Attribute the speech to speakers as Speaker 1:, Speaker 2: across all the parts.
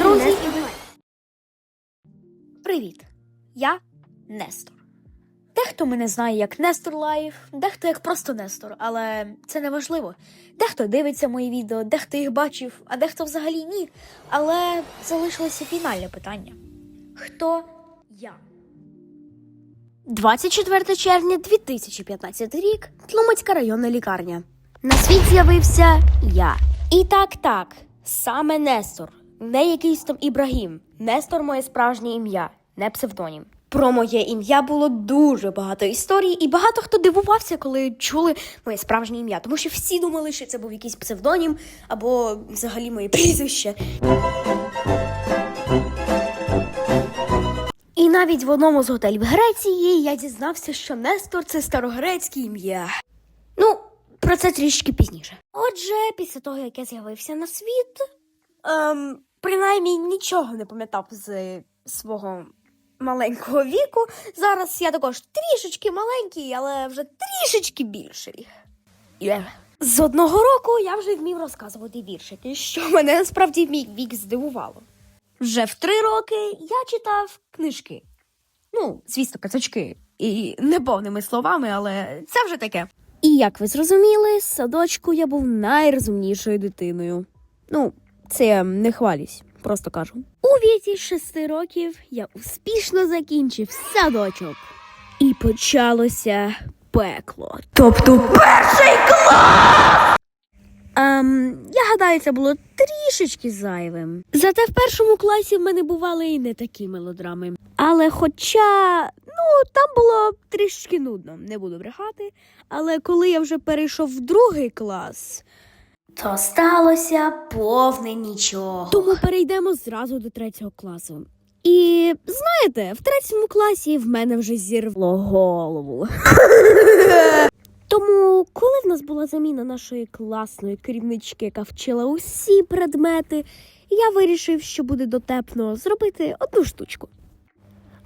Speaker 1: Друзі, привіт! Я Нестор. Дехто мене знає як Нестор Лайф, дехто як просто Нестор, але це не важливо. Дехто дивиться мої відео, дехто їх бачив, а дехто взагалі ні. Але залишилося фінальне питання: Хто я? 24 червня 2015 рік, Тлумацька районна лікарня. На світ з'явився я. І так, так, саме Нестор, не якийсь там Ібрагім. Нестор моє справжнє ім'я, не псевдонім. Про моє ім'я було дуже багато історій, і багато хто дивувався, коли чули моє справжнє ім'я, тому що всі думали, що це був якийсь псевдонім або взагалі моє прізвище. І навіть в одному з готелів Греції я дізнався, що Нестор це старогрецьке ім'я. Ну, про це трішки пізніше. Отже, після того, як я з'явився на світ, ем, принаймні нічого не пам'ятав з свого маленького віку. Зараз я також трішечки маленький, але вже трішечки більший. Є. З одного року я вже вмів розказувати віршики, що мене насправді мій вік здивувало. Вже в три роки я читав книжки. Ну, звісно, казочки. І не повними словами, але це вже таке. І як ви зрозуміли, з садочку я був найрозумнішою дитиною. Ну, це не хвалюсь, просто кажу. У віці шести років я успішно закінчив садочок. І почалося пекло. Тобто перший клас! Ем, я гадаю, це було трішечки зайвим. Зате в першому класі в мене бували і не такі мелодрами. Але хоча, ну, там було трішечки нудно, не буду брехати. Але коли я вже перейшов в другий клас, то сталося повне нічого. Тому перейдемо зразу до третього класу. І знаєте, в третьому класі в мене вже зірвало голову. Тому, коли в нас була заміна нашої класної керівнички, яка вчила усі предмети, я вирішив, що буде дотепно зробити одну штучку.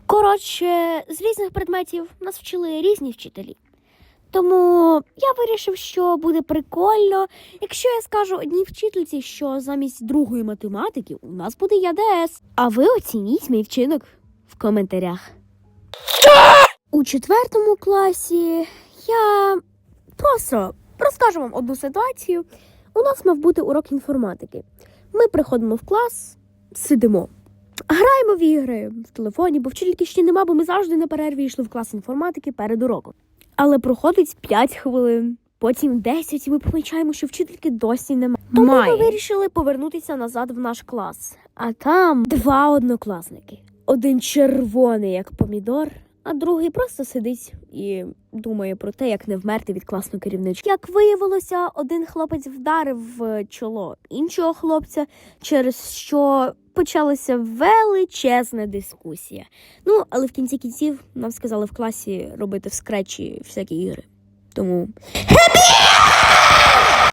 Speaker 1: Коротше, з різних предметів нас вчили різні вчителі. Тому я вирішив, що буде прикольно, якщо я скажу одній вчительці, що замість другої математики у нас буде ЯДС. А ви оцініть мій вчинок в коментарях. У четвертому класі я просто розкажу вам одну ситуацію. У нас мав бути урок інформатики. Ми приходимо в клас, сидимо. Граємо в ігри в телефоні, бо вчительки ще нема, бо ми завжди на перерві йшли в клас інформатики перед уроком. Але проходить 5 хвилин, потім 10, і ми помічаємо, що вчительки досі немає. Тому ми вирішили повернутися назад в наш клас. А там два однокласники. Один червоний, як помідор, а другий просто сидить і думає про те, як не вмерти від класної керівнички. Як виявилося, один хлопець вдарив в чоло іншого хлопця, через що почалася величезна дискусія. Ну, але в кінці кінців нам сказали в класі робити в скретчі всякі ігри. Тому.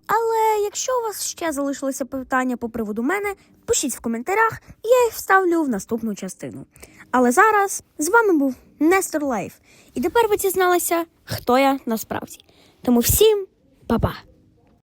Speaker 1: Але якщо у вас ще залишилися питання по приводу мене, пишіть в коментарях, я їх вставлю в наступну частину. Але зараз з вами був Нестор Лайф. І тепер ви дізналися, хто я насправді. Тому всім па-па!